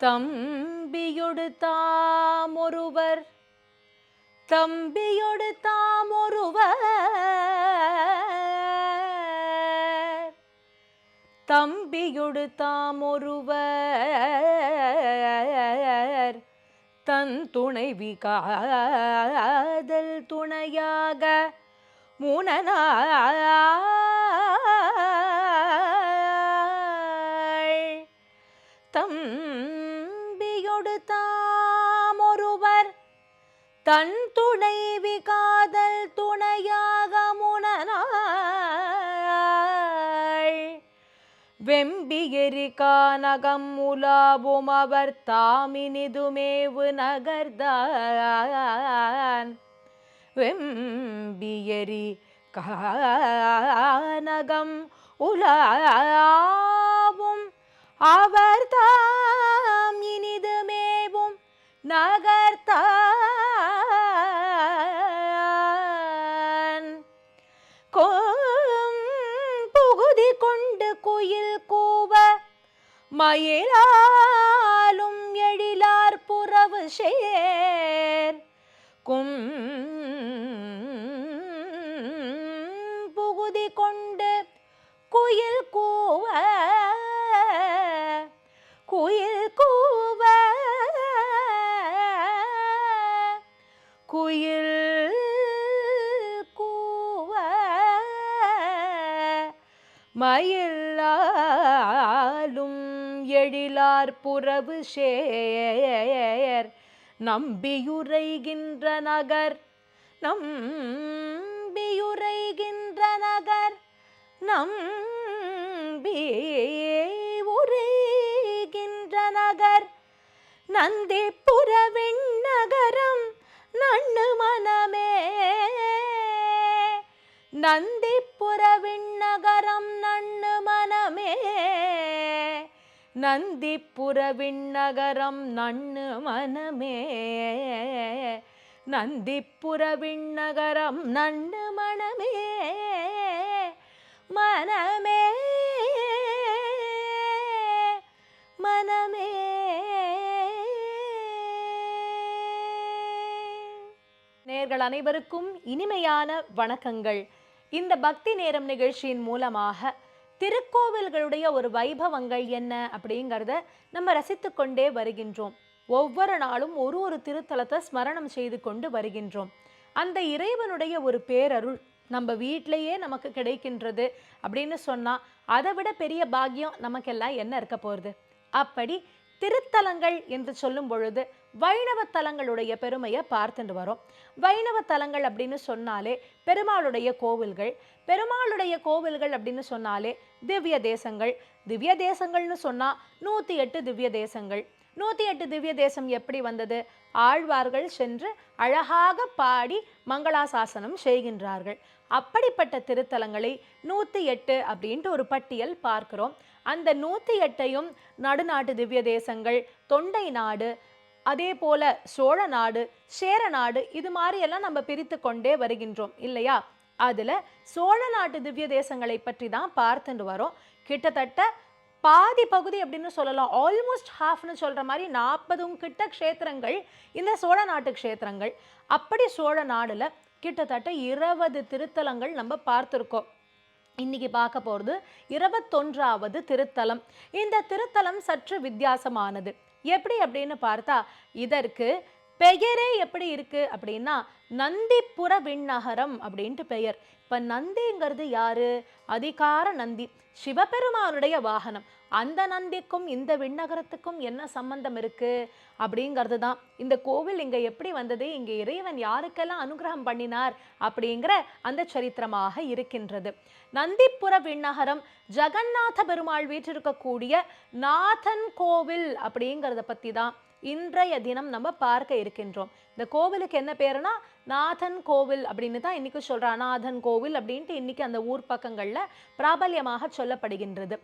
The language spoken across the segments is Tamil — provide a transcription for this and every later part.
தம்பியொடு தாமொருவர் தம்பியொடு தாமொருவர் தம்பியொடு தாமொருவர் தன் துணைவி காதல் துணையாக. முனனாள் தன் துணைவி காதல் துணையாக முனனாள். வெம்பியெரி கானகம் உலாவும் அவர் தாமினிதுமேவு நகர்தான் வெம்பியரி கானகம் உலாவும் அவர் தாம் இனிதுமேவும் நகர்த்தான் கோயில் கூவ மயிலாலும் எழிலார் புறவு சேர். கும் புகுதி கொண்டு குயில் கூவ குயில் கூவ குயில் கூவ உறவு புறவு சேர் நம்பியுரைகின்ற நகர் நம்பியுரைகின்ற நகர் நம்பி உரைகின்ற நகர். நந்திபுர விண்ணகரம் நண்ணு மனமே. நந்திபுர விண்ணகரம் நந்திபுர விண்ணகரம் நண்ணு மனமே. நந்திபுர விண்ணகரம் நண்ணு மனமே. மனமே. மனமே. நேர்கள் அனைவருக்கும் இனிமையான வணக்கங்கள். இந்த பக்தி நேரம் நிகழ்ச்சியின் மூலமாக திருக்கோவில்களுடைய ஒரு வைபவங்கள் என்ன அப்படிங்கிறத நம்ம ரசித்து கொண்டே வருகின்றோம். ஒவ்வொரு நாளும் ஒரு ஒரு திருத்தலத்தை ஸ்மரணம் செய்து கொண்டு வருகின்றோம். அந்த இறைவனுடைய ஒரு பேரருள் நம்ம வீட்டிலேயே நமக்கு கிடைக்கின்றது அப்படின்னு சொன்னா அதை விட பெரிய பாக்கியம் நமக்கெல்லாம் என்ன இருக்க போகிறது அப்படி திருத்தலங்கள் என்று சொல்லும் பொழுது வைணவ தலங்களுடைய பெருமையை பார்த்துட்டு வரோம். வைணவ தலங்கள் அப்படின்னு சொன்னாலே பெருமாளுடைய கோவில்கள் பெருமாளுடைய கோவில்கள் அப்படின்னு சொன்னாலே திவ்ய தேசங்கள். திவ்ய தேசங்கள்னு சொன்னா நூத்தி எட்டு திவ்ய தேசங்கள். நூத்தி எட்டு திவ்ய தேசம் எப்படி வந்தது? ஆழ்வார்கள் சென்று அழகாக பாடி மங்களாசாசனம் செய்கின்றார்கள். அப்படிப்பட்ட திருத்தலங்களை நூத்தி எட்டு அப்படின்ட்டு ஒரு பட்டியல் பார்க்கிறோம். அந்த நூத்தி எட்டையும் நடுநாட்டு திவ்ய தேசங்கள் தொண்டை நாடு அதே போல சோழ நாடு சேர நாடு இது மாதிரி எல்லாம் நம்ம பிரித்து கொண்டே வருகின்றோம் இல்லையா? அதுல சோழ நாட்டு திவ்ய தேசங்களை பற்றி தான் பார்த்துட்டு வரோம். கிட்டத்தட்ட பாதி பகுதி அப்படின்னு சொல்லலாம். ஆல்மோஸ்ட் ஹாஃப்னு சொல்கிற மாதிரி நாற்பதும் கிட்ட க்ஷேத்திரங்கள் இந்த சோழ நாட்டு க்ஷேத்திரங்கள். அப்படி சோழ நாடில் கிட்டத்தட்ட இருபது திருத்தலங்கள் நம்ம பார்த்துருக்கோம். இன்னைக்கு பார்க்க போகிறது இருபத்தொன்றாவது திருத்தலம். இந்த திருத்தலம் சற்று வித்தியாசமானது. எப்படி அப்படின்னு பார்த்தா இதற்கு பெயரே எப்படி இருக்கு அப்படின்னா நந்திப்புற விண்ணகரம் அப்படின்ட்டு பெயர். இப்ப நந்திங்கிறது யாரு? அதிகார நந்தி. சிவபெருமானுடைய வாகனம். அந்த நந்திக்கும் இந்த விண்ணகரத்துக்கும் என்ன சம்பந்தம் இருக்கு? அப்படிங்கிறது தான். இந்த கோவில் இங்க எப்படி வந்தது? இங்க இறைவன் யாருக்கெல்லாம் அனுகிரகம் பண்ணினார்? அப்படிங்கிற அந்த சரித்திரமாக இருக்கின்றது. நந்திப்புர விண்ணகரம் ஜெகநாத பெருமாள் வீற்றிருக்கக்கூடிய நாதன் கோவில் அப்படிங்கிறத பற்றி தான் இன்றைய தினம் நம்ம பார்க்க இருக்கின்றோம். இந்த கோவிலுக்கு என்ன பேருனா நாதன் கோவில் அப்படின்னு தான் இன்றைக்கும் சொல்றா. நாதன் கோவில் அப்படின்ட்டு இன்னைக்கு அந்த ஊர் பக்கங்கள்ல பிராபல்யமாக சொல்லப்படுகின்றது.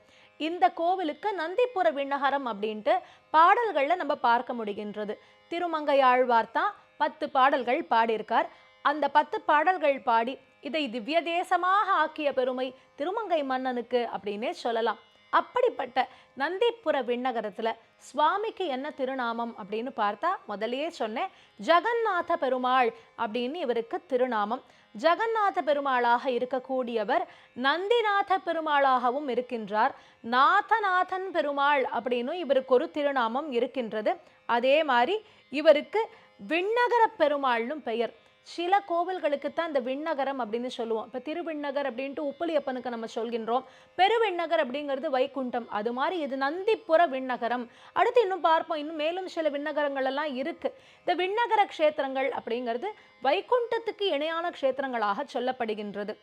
இந்த கோவிலுக்கு நந்திப்புற விண்ணகரம் அப்படின்ட்டு பாடல்கள்ல நம்ம பார்க்க முடிகின்றது. திருமங்கையாழ்வார் தான் பத்து பாடல்கள் பாடியிருக்கார். அந்த பத்து பாடல்கள் பாடி இதை திவ்ய தேசமாக ஆக்கிய பெருமை திருமங்கை மன்னனுக்கு அப்படின்னே சொல்லலாம். அப்படிப்பட்ட நந்திப்புர விண்ணகரத்தில் சுவாமிக்கு என்ன திருநாமம் அப்படின்னு பார்த்தா முதலையே சொன்னேன் ஜெகநாத பெருமாள் அப்படின்னு இவருக்கு திருநாமம். ஜெகநாத பெருமாளாக இருக்கக்கூடியவர் நந்திநாத பெருமாளாகவும் இருக்கின்றார். நாதநாதன் பெருமாள் அப்படின்னு இவருக்கு ஒரு திருநாமம் இருக்கின்றது. அதே மாதிரி இவருக்கு விண்ணகர பெருமாள்னும் பெயர். சில கோவில்களுக்கு தான் இந்த விண்ணகரம் அப்படின்னு சொல்லுவோம். இப்போ திருவிண்ணகர் அப்படின்ட்டு உப்புலியப்பனுக்கு நம்ம சொல்கின்றோம். பெருவிண்ணகர் அப்படிங்கிறது வைகுண்டம். அது மாதிரி இது நந்திப்புற விண்ணகரம். அடுத்து இன்னும் பார்ப்போம். இன்னும் மேலும் சில விண்ணகரங்கள் எல்லாம் இருக்கு. இந்த விண்ணகர க்ஷேத்திரங்கள் அப்படிங்கிறது வைகுண்டத்துக்கு இணையான க்ஷேத்திரங்களாக சொல்லப்படுகின்றது.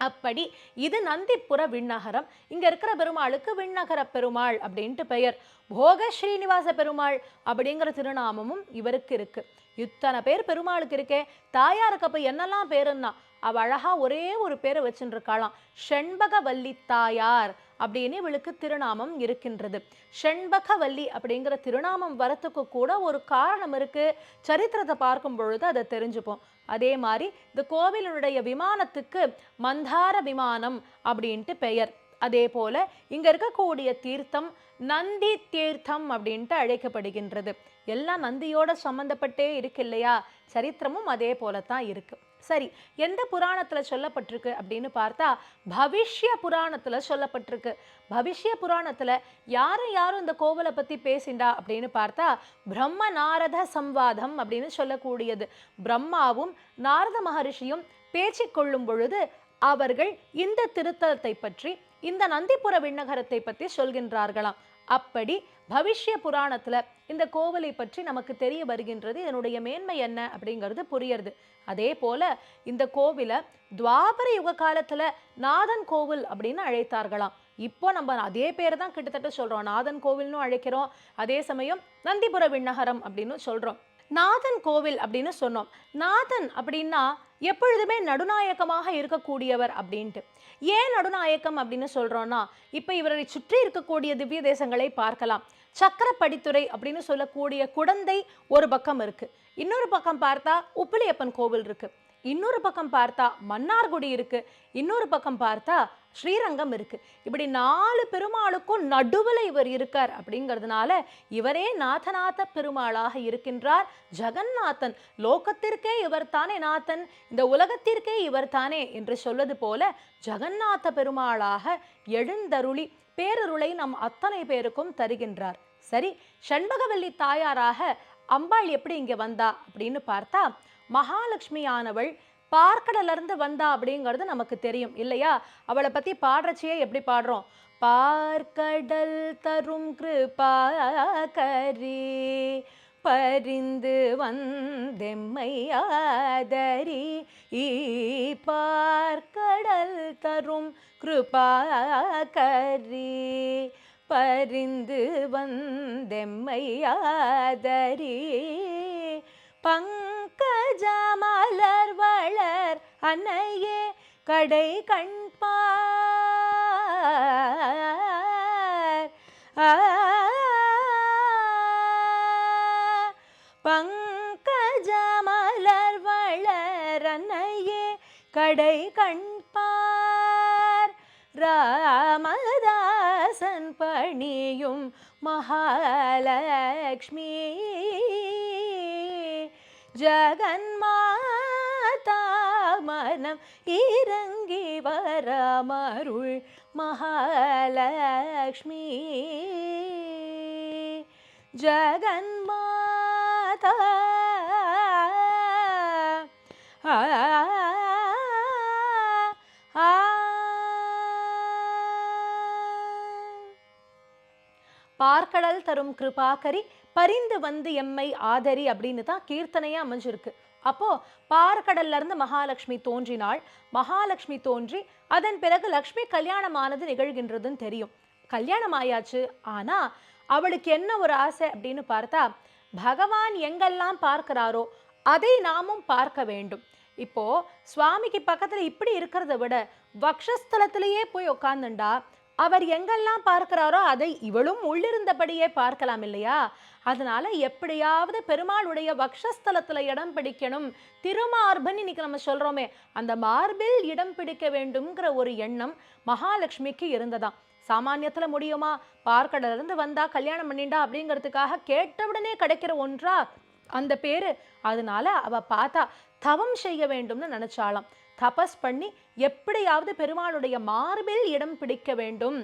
அப்படி இது நந்திப்புற விண்ணகரம். இங்க இருக்கிற பெருமாளுக்கு விண்ணகர பெருமாள் அப்படின்ட்டு பெயர். போக ஸ்ரீனிவாச பெருமாள் அப்படிங்கிற திருநாமமும் இவருக்கு இருக்கு. இத்தனை பேர் பெருமாளுக்கு இருக்கே தாயாருக்கு அப்போ என்னெல்லாம் பேருன்னா? அவ அழகா ஒரே ஒரு பேரை வச்சுருக்காளாம் இருக்காளாம் செண்பகவல்லி தாயார் அப்படின்னு இவளுக்கு திருநாமம் இருக்கின்றது. செண்பகவல்லி அப்படிங்கிற திருநாமம் வரத்துக்கு கூட ஒரு காரணம் இருக்கு. சரித்திரத்தை பார்க்கும் பொழுது அதை தெரிஞ்சுப்போம். அதே மாதிரி இந்த கோவிலுடைய விமானத்துக்கு மந்தார விமானம் அப்படின்ட்டு பெயர். அதே போல இங்க இருக்கக்கூடிய தீர்த்தம் நந்தி தீர்த்தம் அப்படின்ட்டு அழைக்கப்படுகின்றது. எல்லாம் நந்தியோட சம்மந்தப்பட்டே இருக்கு இல்லையா? சரித்திரமும் அதே போல தான் இருக்கு. சரி எந்த புராணத்துல சொல்லப்பட்டிருக்கு அப்படின்னு பார்த்தா பவிஷ்ய புராணத்துல சொல்லப்பட்டிருக்கு. பவிஷ்ய புராணத்துல யாரும் யாரும் இந்த கோவிலை பத்தி பேசிண்டா அப்படின்னு பார்த்தா பிரம்ம நாரத சம்வாதம் அப்படின்னு சொல்லக்கூடியது. பிரம்மாவும் நாரத மகரிஷியும் பேச்சிக்கொள்ளும் பொழுது அவர்கள் இந்த திருத்தலத்தை பற்றி இந்த நந்திபுர விண்ணகரத்தை பற்றி சொல்கின்றார்களாம். அப்படி பவிஷ்ய புராணத்துல இந்த கோவிலை பற்றி நமக்கு தெரிய வருகின்றது இதனுடைய மேன்மை என்ன அப்படிங்கிறது புரியறது. அதே போல இந்த கோவிலை துவாபர யுக காலத்துல நாதன் கோவில் அப்படின்னு அழைத்தார்களாம். இப்போ நம்ம அதே பேர் தான் கிட்டத்தட்ட சொல்றோம். நாதன் கோவில்னு அழைக்கிறோம். அதே சமயம் நந்திபுர விண்ணகரம் அப்படின்னு சொல்றோம். நாதன் கோவில் அப்படின்னு சொன்னோம். நாதன் அப்படின்னா எப்பொழுதுமே நடுநாயகமாக இருக்கக்கூடியவர் அப்படின்ட்டு. ஏன் நடுநாயக்கம் அப்படின்னு சொல்றோம்னா இப்போ இவரை சுற்றி இருக்கக்கூடிய திவ்ய தேசங்களை பார்க்கலாம். சக்கரப்படித்துறை அப்படின்னு சொல்லக்கூடிய குடந்தை ஒரு பக்கம் இருக்கு. இன்னொரு பக்கம் பார்த்தா உப்பிலியப்பன் கோவில் இருக்கு. இன்னொரு பக்கம் பார்த்தா மன்னார்குடி இருக்கு. இன்னொரு பக்கம் பார்த்தா ஸ்ரீரங்கம் இருக்கு. இப்படி நாலு பெருமாளுக்கும் நடுவில் இவர் இருக்கார் அப்படிங்கிறதுனால இவரே நாதநாத பெருமாளாக இருக்கின்றார். ஜெகநாதன் லோகத்திற்கே இவர் தானே நாதன் இந்த உலகத்திற்கே இவர் தானே என்று சொல்வது போல ஜெகநாத பெருமாளாக எழுந்தருளி பேரருளை நம் அத்தனை பேருக்கும் தருகின்றார். சரி செண்பகவல்லி தாயாராக அம்பாள் எப்படி இங்க வந்தா அப்படின்னு பார்த்தா மகாலட்சுமியானவள் பார்க்கடல்ல இருந்து வந்தா அப்படிங்கிறது நமக்கு தெரியும் இல்லையா? அவளை பற்றி பாடுறச்சியே எப்படி பாடுறோம்? பார்க்கடல் தரும் கிருபாகரி பரிந்து வந்தெம்மையாதரி ஈ பார்க்கடல் தரும் கிருபாகரி பரிந்து வந்தெம்மையாதரி பங்கஜமலர் வளர் அன்னையே கடை கண்பார். பங்கஜமலர் வளர் அன்னையே கடை கண்பார். ராமதாசன் பணியும் மகாலட்சுமி ஜகன்மாதா மனம் இறங்கி வரமருள் மகாலட்சுமி ஜகன்மாதா பார்க்கடல் தரும் கிருபாகரி பரிந்து வந்து எம்மை ஆதரி அப்படின்னு தான் கீர்த்தனையாக அமைஞ்சிருக்கு. அப்போ பார்க்கடல்ல இருந்து மகாலட்சுமி தோன்றினாள். மகாலட்சுமி தோன்றி அதன் பிறகு லக்ஷ்மி கல்யாணமானது நிகழ்கின்றதுன்னு தெரியும். கல்யாணம் ஆயாச்சு. ஆனா அவளுக்கு என்ன ஒரு ஆசை அப்படின்னு பார்த்தா பகவான் எங்கெல்லாம் பார்க்கிறாரோ அதை நாமும் பார்க்க வேண்டும். இப்போ சுவாமிக்கு பக்கத்துல இப்படி இருக்கிறத விட வக்ஷஸ்தலத்திலேயே போய் உட்காந்துண்டா அவர் எங்கெல்லாம் பார்க்கிறாரோ அதை இவளும் உள்ளிருந்தபடியே பார்க்கலாம் இல்லையா? அதனால எப்படியாவது பெருமாளுடைய வக்ஷஸ்தலத்துல இடம் பிடிக்கணும். திருமார்பன் இன்னைக்கு நம்ம சொல்றோமே அந்த மார்பில் இடம் பிடிக்க வேண்டும்ங்கிற ஒரு எண்ணம் மகாலட்சுமிக்கு இருந்ததாம். சாமானியத்தில் முடியுமா? பார்க்கடல இருந்து வந்தா கல்யாணம் பண்ணிண்டா அப்படிங்கிறதுக்காக கேட்டவுடனே கிடைக்கிற ஒன்றா அந்த பேரு. அதனால அவ பார்த்தா தவம் செய்ய வேண்டும்னு நினைச்சாலாம் தபஸ் பண்ணி எப்படியாவது பெருமாளுடைய மார்பில் இடம் பிடிக்க வேண்டும்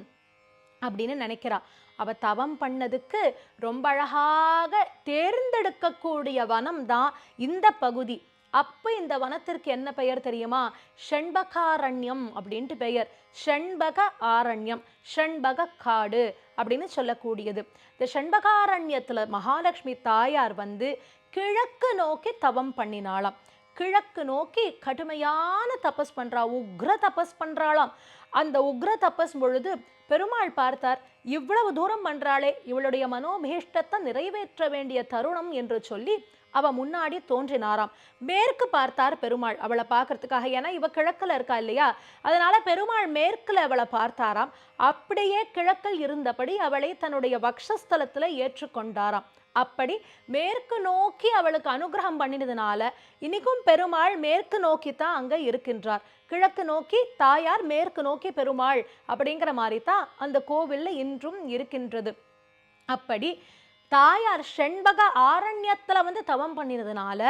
அப்படின்னு நினைக்கிறா. அவ தவம் பண்ணதுக்கு ரொம்ப அழகாக தேர்ந்தெடுக்கக்கூடிய வனம் தான் இந்த பகுதி. அப்போ இந்த வனத்திற்கு என்ன பெயர் தெரியுமா? ஷண்பகாரண்யம் அப்படின்ட்டு பெயர். ஷண்பக ஆரண்யம் ஷண்பக காடு அப்படின்னு சொல்லக்கூடியது. இந்த ஷண்பகாரண்யத்துல மகாலட்சுமி தாயார் வந்து கிழக்கு நோக்கி தவம் பண்ணினாளாம். கிழக்கு நோக்கி கடுமையான தபஸ் பண்றா உக்ர தபஸ் பண்றாளாம். அந்த உக்ர தபஸ் பொழுது பெருமாள் பார்த்தார் இவ்வளவு தூரம் பண்றாளே இவளுடைய மனோபீஷ்டத்தை நிறைவேற்ற வேண்டிய தருணம் என்று சொல்லி அவ முன்னாடி தோன்றினாராம். மேற்கு பார்த்தார் பெருமாள் அவளை பார்க்கறதுக்காக. ஏன்னா இவ கிழக்குல இருக்கா இல்லையா? அதனால பெருமாள் மேற்குல அவளை பார்த்தாராம். அப்படியே கிழக்கில் இருந்தபடி அவளை தன்னுடைய வக்ஷஸ்தலத்தில் ஏற்றுக்கொண்டாராம். அப்படி மேற்கு நோக்கி அவளுக்கு அனுகிரகம் பண்ணினதுனால இன்னைக்கும் பெருமாள் மேற்கு நோக்கி தான் அங்க இருக்கின்றார். கிழக்கு நோக்கி தாயார் மேற்கு நோக்கி பெருமாள் அப்படிங்கிற மாதிரி தான் அந்த கோவில்ல இன்றும் இருக்கின்றது. அப்படி தாயார் ஷண்பக ஆரண்யத்துல வந்து தவம் பண்ணினதுனால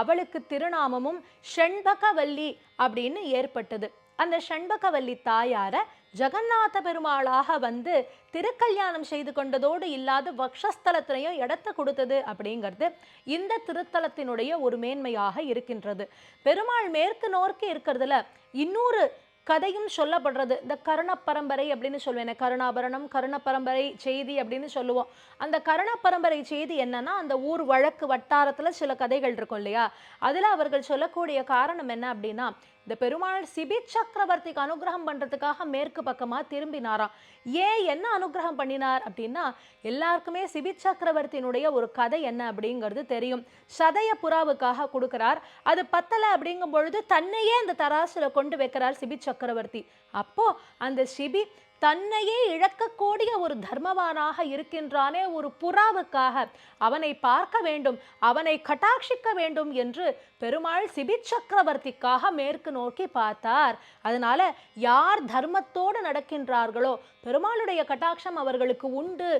அவளுக்கு திருநாமமும் ஷண்பகவல்லி அப்படின்னு ஏற்பட்டது. அந்த ஷண்பகவல்லி தாயார ஜெகநாத பெருமாளாக வந்து திருக்கல்யாணம் செய்து கொண்டதோடு இல்லாத வக்ஷஸ்தலத்திலையும் இடத்த கொடுத்தது அப்படிங்கிறது இந்த திருத்தலத்தினுடைய ஒரு மேன்மையாக இருக்கின்றது. பெருமாள் மேற்கு நோக்கி இருக்கிறதுல இன்னொரு கதையும் சொல்லப்படுறது. இந்த கருண பரம்பரை அப்படின்னு சொல்லுவேன் கருணாபரணம் கருண பரம்பரை செய்தி அப்படின்னு சொல்லுவோம். அந்த கருண பரம்பரை செய்தி என்னன்னா அந்த ஊர் வழக்கு வட்டாரத்தில் சில கதைகள் இருக்கும் இல்லையா? அதில் அவர்கள் சொல்லக்கூடிய காரணம் என்ன அப்படின்னா இந்த பெருமாள் சிபி சக்கரவர்த்திக்கு அனுகிரகம் பண்றதுக்காக மேற்கு பக்கமா திரும்பினாராம். ஏன் என்ன அனுகிரகம் பண்ணினார் அப்படின்னா எல்லாருக்குமே சிபி சக்கரவர்த்தியினுடைய ஒரு கதை என்ன அப்படிங்கிறது தெரியும். சதய புறாவுக்காக கொடுக்கிறார். அது பத்தலை அப்படிங்கும் பொழுது தன்னையே அந்த தராசில் கொண்டு வைக்கிறார் சிபி சக்கரவர்த்தி. அப்போ அந்த சிபி தன்னையே இழக்கக்கூடிய ஒரு தர்மவானாக இருக்கின்றானே ஒரு புறாவுக்காக. அவனை பார்க்க வேண்டும் அவனை கட்டாட்சிக்க வேண்டும் என்று பெருமாள் சிபி சக்கரவர்த்திக்காக மேற்கு நோக்கி பார்த்தார். அதனால யார் தர்மத்தோடு நடக்கின்றார்களோ பெருமாளுடைய கட்டாட்சம் அவர்களுக்கு உண்டு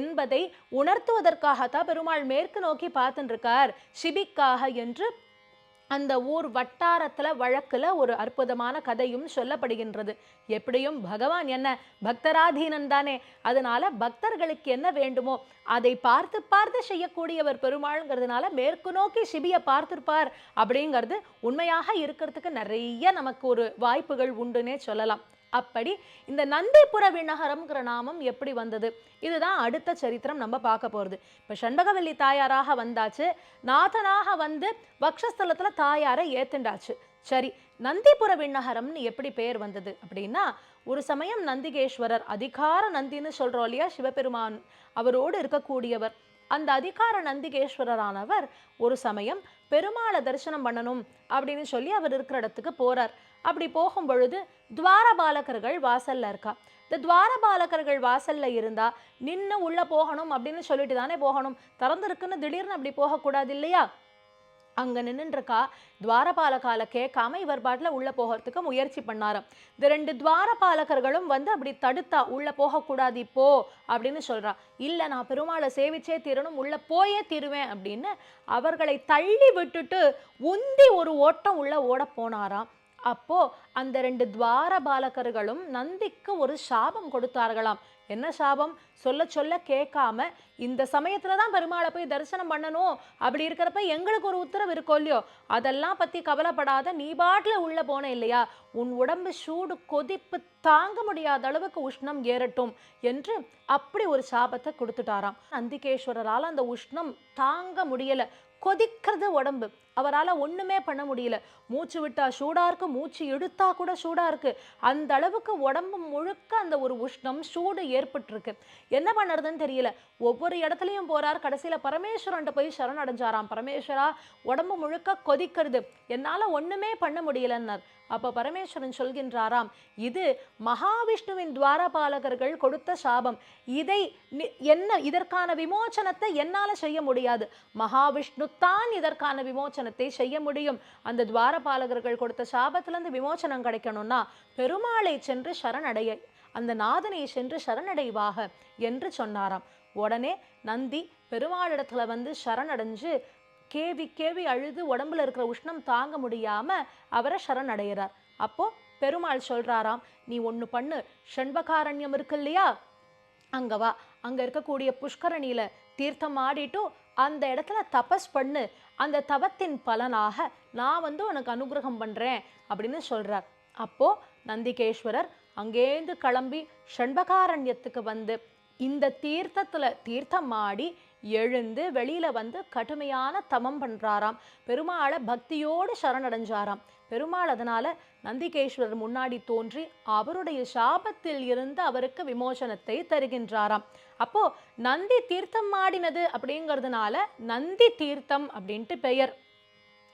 என்பதை உணர்த்துவதற்காகத்தான் பெருமாள் மேற்கு நோக்கி பார்த்துருக்கார் இருக்கார். சிபிக்காக என்று அந்த ஊர் வட்டாரத்துல வழக்குல ஒரு அற்புதமான கதையும் சொல்லப்படுகின்றது. எப்படியும் பகவான் என்ன? பக்தராதீனன் தானே. அதனால பக்தர்களுக்கு என்ன வேண்டுமோ அதை பார்த்து பார்த்து செய்யக்கூடியவர் பெருமாள்ங்கிறதுனால மேற்கு நோக்கி சிபியை பார்த்திருப்பார் அப்படிங்கிறது உண்மையாக இருக்கிறதுக்கு நிறைய நமக்கு ஒரு வாய்ப்புகள் உண்டுன்னே சொல்லலாம். அப்படி இந்த நந்திபுர விண்ணகரம்ங்கிற நாமம் எப்படி வந்தது? இதுதான் அடுத்த சரித்திரம் நம்ம பார்க்க போறது. இப்ப சண்பகவல்லி தாயாராக வந்தாச்சு. நாதனாக வந்து வக்ஷஸ்தலத்தில் தாயாரை ஏத்துண்டாச்சு. சரி நந்திபுர விண்ணகரம்னு எப்படி பேர் வந்தது அப்படின்னா ஒரு சமயம் நந்திகேஸ்வரர் அதிகார நந்தின்னு சொல்றோம் இல்லையா சிவபெருமான் அவரோடு இருக்கக்கூடியவர். அந்த அதிகார நந்திகேஸ்வரரானவர் ஒரு சமயம் பெருமாளை தரிசனம் பண்ணணும் அப்படின்னு சொல்லி அவர் இருக்கிற இடத்துக்கு போறார். அப்படி போகும் பொழுது துவாரபாலகர்கள் வாசல்ல இருக்கா. இந்த துவாரபாலகர்கள் வாசல்ல இருந்தா நின்று உள்ள போகணும் அப்படின்னு சொல்லிட்டு தானே போகணும். திறந்துருக்குன்னு திடீர்னு அப்படி போகக்கூடாது இல்லையா? அங்க நின்றுருக்கா துவாரபாலகால கேட்காம இவர் பாட்டில் உள்ள போகிறதுக்கு முயற்சி பண்ணாராம். இந்த ரெண்டு துவாரபாலகர்களும் வந்து அப்படி தடுத்தா உள்ள போகக்கூடாது இப்போ அப்படின்னு சொல்றா. இல்லை நான் பெருமாளை சேவிச்சே தீரணும் உள்ள போயே தீருவேன் அப்படின்னு அவர்களை தள்ளி விட்டுட்டு உந்தி ஒரு ஓட்டம் உள்ள ஓட போனாராம். அப்போ அந்த ரெண்டு துவார பாலகர்களும் நந்திக்கு ஒரு சாபம் கொடுத்தார்களாம். என்ன சாபம்? சொல்ல சொல்ல கேட்காம இந்த சமயத்துல தான் பெருமாளை போய் தரிசனம் பண்ணணும் அப்படி இருக்கிறப்ப எங்களுக்கு ஒரு உத்தரவு இருக்கோ இல்லையோ? அதெல்லாம் பத்தி கவலைப்படாத நீ பாட்டில் உள்ள போன இல்லையா? உன் உடம்பு சூடு கொதிப்பு தாங்க முடியாத அளவுக்கு உஷ்ணம் ஏறட்டும் என்று அப்படி ஒரு சாபத்தை கொடுத்துட்டாராம். நந்திகேஸ்வரரால் அந்த உஷ்ணம் தாங்க முடியல. கொதிக்கிறது உடம்பு. அவரால் ஒன்றுமே பண்ண முடியல. மூச்சு விட்டா சூடாக இருக்கு மூச்சு இழுத்தா கூட சூடாக இருக்கு. அந்த அளவுக்கு உடம்பு முழுக்க அந்த ஒரு உஷ்ணம் சூடு ஏற்பட்டிருக்கு. என்ன பண்ணுறதுன்னு தெரியல. ஒவ்வொரு இடத்துலையும் போறார். கடைசியில் பரமேஸ்வரன்ட்ட போய் சரணடைஞ்சாராம். பரமேஸ்வரா உடம்பு முழுக்க கொதிக்கிறது. என்னால் ஒன்றுமே பண்ண முடியலன்னார். அப்போ பரமேஸ்வரன் சொல்கின்றாராம் இது மகாவிஷ்ணுவின் துவாரபாலகர்கள் கொடுத்த சாபம். இதை என்ன இதற்கான விமோசனத்தை என்னால் செய்ய முடியாது. மகாவிஷ்ணு தான் இதற்கான விமோச்சனம் விமோசனத்தை செய்ய முடியும். அந்த துவாரபாலகர்கள் கொடுத்த சாபத்திலிருந்து விமோசனம் கிடைக்கணும்னா பெருமாளை சென்று சரணடைய அந்த நாதனை சென்று சரணடைவாக என்று சொன்னாராம். உடனே நந்தி பெருமாளிடத்துல வந்து சரணடைஞ்சு கேவி கேவி அழுது உடம்புல இருக்கிற உஷ்ணம் தாங்க முடியாம அவரை சரணடைகிறார். அப்போ பெருமாள் சொல்றாராம் நீ ஒன்று பண்ணு செண்பகாரண்யம் இருக்கு இல்லையா? அங்கே வா. அங்கே இருக்கக்கூடிய புஷ்கரணியில தீர்த்தம் ஆடிட்டும் அந்த இடத்துல தபஸ் பண்ணு. அந்த தவத்தின் பலனாக நான் வந்து உனக்கு அனுகிரகம் பண்ணுறேன் அப்படின்னு சொல்கிறார் அப்போ நந்திகேஸ்வரர் அங்கேருந்து கிளம்பி ஷண்பகாரண்யத்துக்கு வந்து இந்த தீர்த்தத்தில் தீர்த்தம் ஆடி எழுந்து வெளியில வந்து கடுமையான தமம் பண்றாராம். பெருமாளை பக்தியோடு சரணடைஞ்சாராம். பெருமாள் அதனால நந்திகேஸ்வரர் முன்னாடி தோன்றி அவருடைய சாபத்தில் இருந்து அவருக்கு விமோசனத்தை தருகின்றாராம். அப்போ நந்தி தீர்த்தம் ஆடினது அப்படிங்கிறதுனால நந்தி தீர்த்தம் அப்படின்ட்டு பெயர்.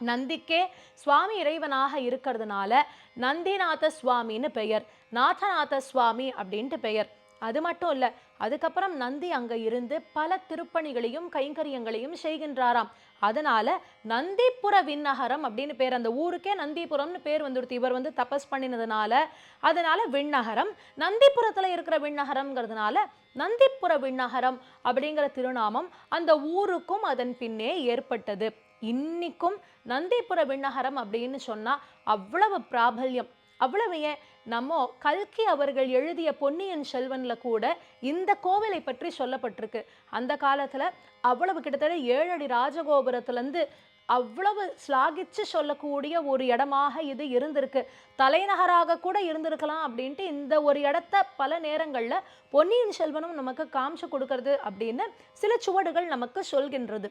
நந்திக்கே சுவாமி இறைவனாக இருக்கிறதுனால நந்திநாத சுவாமின்னு பெயர் நாதநாத சுவாமி அப்படின்ட்டு பெயர். அது மட்டும் இல்ல அதுக்கப்புறம் நந்தி அங்க இருந்து பல திருப்பணிகளையும் கைங்கரியங்களையும் செய்கின்றாராம். அதனால நந்திபுர விண்ணகரம் அப்படின்னு பேர் அந்த ஊருக்கே நந்திபுரம்னு பேர் வந்துடுத்து. இவர் வந்து தபஸ் பண்ணினதுனால அதனால விண்ணகரம். நந்திபுரத்துல இருக்கிற விண்ணகரம்ங்கிறதுனால நந்திபுர விண்ணகரம் அப்படிங்கிற திருநாமம் அந்த ஊருக்கும் அதன் பின்னே ஏற்பட்டது. இன்னிக்கும் நந்திபுர விண்ணகரம் அப்படின்னு சொன்னா அவ்வளவு பிராபல்யம். அவ்வளவு ஏன்? நம்ம கல்கி அவர்கள் எழுதிய பொன்னியின் செல்வனில் கூட இந்த கோவிலை பற்றி சொல்லப்பட்டிருக்கு. அந்த காலத்தில் அவ்வளவு கிட்டத்தட்ட ஏழடி ராஜகோபுரத்துலேருந்து அவ்வளவு ஸ்லாகிச்சு சொல்லக்கூடிய ஒரு இடமாக இது இருந்திருக்கு. தலைநகராக கூட இருந்திருக்கலாம் அப்படின்ட்டு இந்த ஒரு இடத்த பல நேரங்களில் பொன்னியின் செல்வனும் நமக்கு காமிச்சு கொடுக்கறது அப்படின்னு சில சுவடுகள் நமக்கு சொல்கின்றது.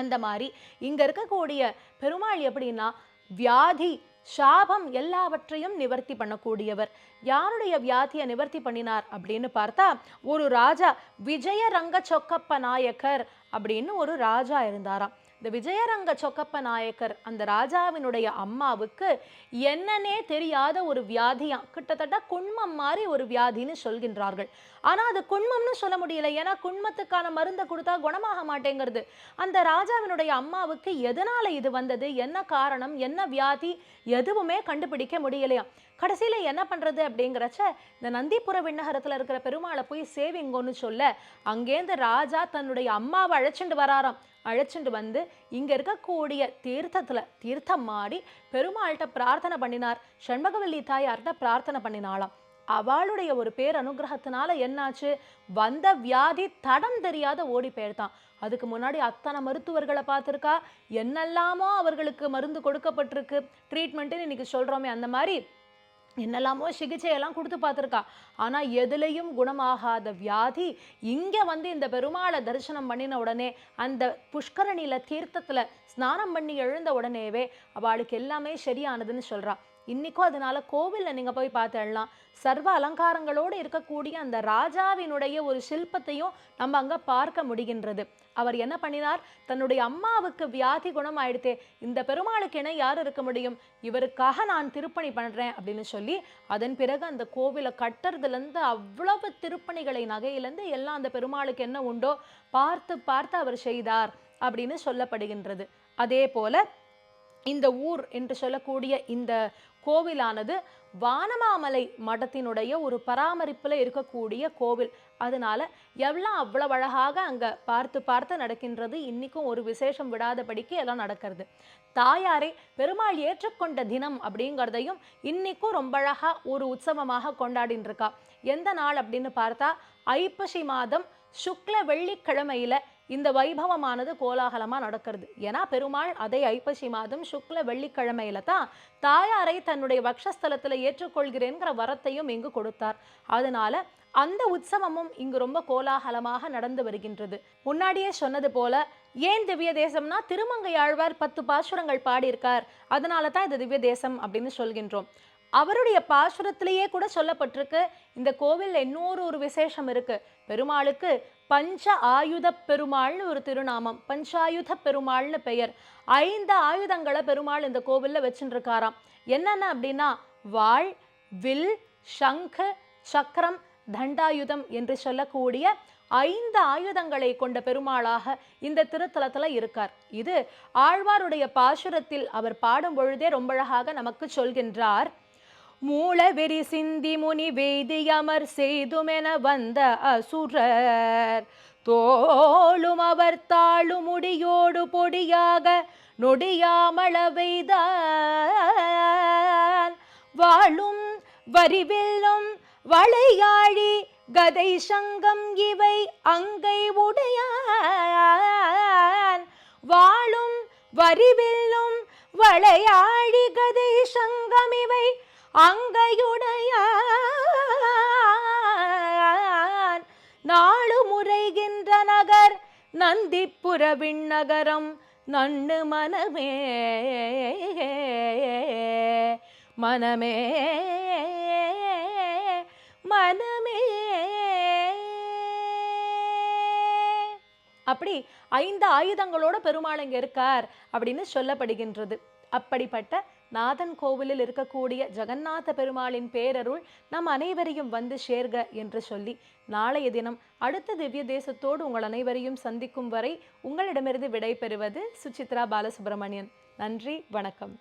அந்த மாதிரி இங்கே இருக்கக்கூடிய பெருமாள் எப்படின்னா வியாதி சாபம் எல்லாவற்றையும் நிவர்த்தி பண்ணக்கூடியவர். யாருடைய வியாதியை நிவர்த்தி பண்ணினார் அப்படின்னு பார்த்தா ஒரு ராஜா விஜயரங்க சொக்கப்ப நாயக்கர் அப்படின்னு ஒரு ராஜா இருந்தாராம். இந்த விஜயரங்க சொக்கப்ப நாயக்கர் அந்த ராஜாவினுடைய அம்மாவுக்கு என்னன்னே தெரியாத ஒரு வியாதியா கிட்டத்தட்ட குண்மம் மாதிரி ஒரு வியாதின்னு சொல்கின்றார்கள். ஆனால் அது குண்மம்னு சொல்ல முடியல. ஏன்னா குண்மத்துக்கான மருந்தை கொடுத்தா குணமாக மாட்டேங்கிறது. அந்த ராஜாவினுடைய அம்மாவுக்கு எதனால இது வந்தது? என்ன காரணம்? என்ன வியாதி? எதுவுமே கண்டுபிடிக்க முடியலையா கடைசியில் என்ன பண்றது அப்படிங்கிறச்ச இந்த நந்திபுர விண்ணகரத்துல இருக்கிற பெருமாளை போய் சேவிங்கோன்னு சொல்ல அங்கேருந்து ராஜா தன்னுடைய அம்மாவை அழைச்சிட்டு வராராம். அழைச்சிட்டு வந்து இங்க இருக்கக்கூடிய தீர்த்தத்துல தீர்த்தம் மாடி பெருமாள்கிட்ட பிரார்த்தனை பண்ணினார். சண்முகவல்லி தாயார்கிட்ட பிரார்த்தனை பண்ணினாளாம். அவளுடைய ஒரு பேர் அனுகிரகத்தினால என்னாச்சு? வந்த வியாதி தடம் தெரியாத ஓடி போயிருத்தான் அதுக்கு முன்னாடி அத்தனை மருத்துவர்களை பார்த்துருக்கா? என்னெல்லாமோ அவர்களுக்கு மருந்து கொடுக்கப்பட்டிருக்கு. ட்ரீட்மெண்ட்டுன்னு இன்னைக்கு சொல்றோமே அந்த மாதிரி என்னெல்லாமோ சிகிச்சையெல்லாம் கொடுத்து பார்த்துருக்கா. ஆனால் எதுலையும் குணமாகாத வியாதி இங்கே வந்து இந்த பெருமாளை தரிசனம் பண்ணின உடனே அந்த புஷ்கரணியில் தீர்த்தத்தில் ஸ்நானம் பண்ணி எழுந்த உடனேவே அவளுக்கு எல்லாமே சரியானதுன்னு சொல்றா. இன்றைக்கும் அதனால கோவிலில் நீங்கள் போய் பார்த்துடலாம் சர்வ அலங்காரங்களோடு இருக்கக்கூடிய அந்த ராஜாவினுடைய ஒரு சில்பத்தையும் நம்ம அங்கே பார்க்க முடிகின்றது. அவர் என்ன பண்ணினார்? தன்னுடைய அம்மாவுக்கு வியாதி குணம் ஆயிடுத்தே இந்த பெருமாளுக்கு என யார் இருக்க முடியும்? இவருக்காக நான் திருப்பணி பண்றேன் அப்படின்னு சொல்லி அதன் பிறகு அந்த கோவிலை கட்டுறதுல இருந்து அவ்வளவு திருப்பணிகளை நகையிலேருந்து எல்லாம் அந்த பெருமாளுக்கு என்ன உண்டோ பார்த்து பார்த்து அவர் செய்தார் அப்படின்னு சொல்லப்படுகின்றது. அதே போல இந்த ஊர் என்று சொல்லக்கூடிய இந்த கோவிலானது வானமாமலை மடத்தினுடைய ஒரு பராமரிப்புல இருக்கக்கூடிய கோவில். அதனால எல்லாம் அவ்வளவு அழகாக அங்க பார்த்து பார்த்து நடக்கின்றது. இன்னைக்கும் ஒரு விசேஷம் விடாதபடிக்கு எல்லாம் நடக்கிறது. தாயாரை பெருமாள் ஏற்றுக்கொண்ட தினம் அப்படிங்கிறதையும் இன்னைக்கும் ரொம்ப அழகா ஒரு உற்சவமாக கொண்டாடின்னு இருக்கா எந்த நாள் அப்படின்னு பார்த்தா ஐப்பசி மாதம் சுக்ல வெள்ளிக்கிழமையில இந்த வைபவமானது கோலாகலமா நடக்கிறது. ஏன்னா பெருமாள் அதை ஐப்பசி மாதம் சுக்ல வெள்ளிக்கிழமையில தான் தாயாரை தன்னுடைய வக்ஷஸ்தலத்தில் ஏற்றுக்கொள்கிறேங்கிற வரத்தையும் இங்கு கொடுத்தார். அதனால அந்த உற்சவமும் இங்கு ரொம்ப கோலாகலமாக நடந்து வருகின்றது. முன்னாடியே சொன்னது போல ஏன் திவ்ய தேசம்னா திருமங்கையாழ்வார் பத்து பாசுரங்கள் பாடியிருக்கார். அதனால தான் இது திவ்ய தேசம் அப்படின்னு சொல்கின்றோம். அவருடைய பாசுரத்திலேயே கூட சொல்லப்பட்டிருக்கு. இந்த கோவில் இன்னொரு ஒரு விசேஷம் இருக்கு. பெருமாளுக்கு பஞ்ச ஆயுத பெருமாள்னு ஒரு திருநாமம். பஞ்சாயுத பெருமாள்னு பெயர். ஐந்து ஆயுதங்களை பெருமாள் இந்த கோவில்ல வச்சுருக்காராம் என்னென்ன அப்படின்னா வாள் வில் சங்கு சக்கரம் தண்டாயுதம் என்று சொல்லக்கூடிய ஐந்து ஆயுதங்களை கொண்ட பெருமாளாக இந்த திருத்தலத்துல இருக்கார். இது ஆழ்வாருடைய பாசுரத்தில் அவர் பாடும் பொழுதே ரொம்ப அழகாக நமக்கு சொல்கின்றார். மூளவெறி சிந்தி முனி வேதியமர் செய்துமென வந்த அசுரர். தோளும் அவர் தாழும் முடியோடு பொடியாக நொடியாமள நொடியாமளவைதான் வாழும் வரிவில்லும் வளையாழி கதை சங்கம் இவை அங்கை உடையான் வாழும் வரிவில்லும் வளையாழி கதை சங்கம் இவை அங்கையுடைய நாளு முறைகின்ற நகர் நந்திப்புற விண்ணகரம் நன்னு மனமே மனமே மனமே. அப்படி ஐந்து ஆயுதங்களோட பெருமாள் இங்க இருக்கார் அப்படின்னு சொல்லப்படுகின்றது. அப்படிப்பட்ட நாதன் கோவிலில் இருக்கக்கூடிய ஜெகநாத பெருமாளின் பேரருள் நம் அனைவரையும் வந்து சேர்க என்று சொல்லி நாளைய தினம் அடுத்த திவ்ய தேசத்தோடு உங்கள் அனைவரையும் சந்திக்கும் வரை உங்களிடமிருந்து விடை பெறுவது சுசித்ரா பாலசுப்ரமணியன். நன்றி வணக்கம்.